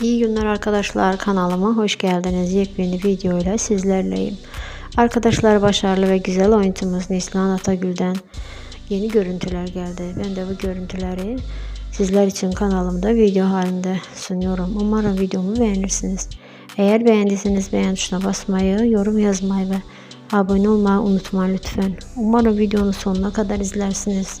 İyi günler arkadaşlar kanalıma hoş geldiniz. Yepyeni video ile sizlerleyim. Arkadaşlar başarılı ve güzel oyuncumuz Neslihan Atagül'den yeni görüntüler geldi. Ben de bu görüntüleri sizler için kanalımda video halinde sunuyorum. Umarım videomu beğenirsiniz. Eğer beğendiyseniz beğen tuşuna basmayı, yorum yazmayı ve abone olmayı unutmayın lütfen. Umarım videonun sonuna kadar izlersiniz.